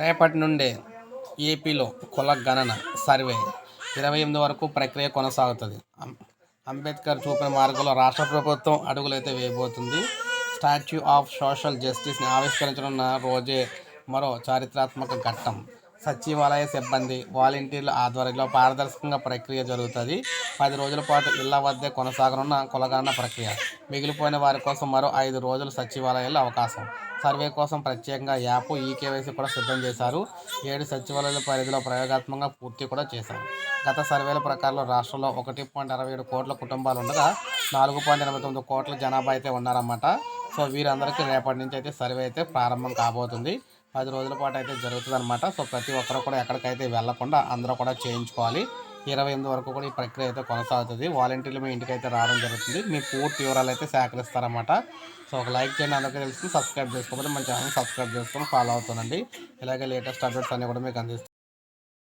రేపటి నుండే ఏపీలో కుల గణన సర్వే ఇరవై ఎనిమిది వరకు ప్రక్రియ కొనసాగుతుంది. అంబేద్కర్ చూపిన మార్గంలో రాష్ట్ర ప్రభుత్వం అడుగులైతే వేయబోతుంది. స్టాచ్యూ ఆఫ్ సోషల్ జస్టిస్ని ఆవిష్కరించనున్న రోజే మరో చారిత్రాత్మక ఘట్టం సచివాలయ సిబ్బంది వాలంటీర్ల ఆధ్వర్యంలో పారదర్శకంగా ప్రక్రియ జరుగుతుంది. పది రోజుల పాటు ఇళ్ళ వద్దే కొనసాగనున్న కులగణన ప్రక్రియ. మిగిలిపోయిన వారి కోసం మరో ఐదు రోజులు సచివాలయాల్లో అవకాశం. సర్వే కోసం ప్రత్యేకంగా యాప్ ఈకేవైసీ కూడా సిద్ధం చేశారు. ఏడు సచివాలయాల పరిధిలో ప్రయోగాత్మకంగా పూర్తి కూడా చేశారు. గత సర్వేల ప్రకారం రాష్ట్రంలో ఒకటి పాయింట్ అరవై ఏడు కోట్ల కుటుంబాలు ఉండగా నాలుగు పాయింట్ ఎనభై తొమ్మిది కోట్ల జనాభా అయితే ఉన్నారన్నమాట. సో వీరందరికీ రేపటి నుంచి అయితే సర్వే అయితే ప్రారంభం కాబోతుంది. పది రోజుల పాటు అయితే జరుగుతుంది అనమాట సో ప్రతి ఒక్కరు కూడా ఎక్కడికైతే వెళ్ళకుండా అందరూ కూడా చేయించుకోవాలి. ఇరవై ఎనిమిది వరకు కూడా ఈ ప్రక్రియ అయితే కొనసాగుతుంది. వాలంటీర్లు మీ ఇంటికి అయితే రావడం జరుగుతుంది. మీ పూర్తి వివరాలు అయితే సేకరిస్తారన్నమాట. సో ఒక లైక్ చేయండి అందరికీ తెలుస్తుంది. సబ్స్క్రైబ్ చేసుకోకపోతే మన ఛానల్ సబ్స్క్రైబ్ చేసుకొని ఫాలో అవుతుందండి ఇలాగే లేటెస్ట్ అప్డేట్స్ అన్నీ కూడా మీకు అందిస్తుంది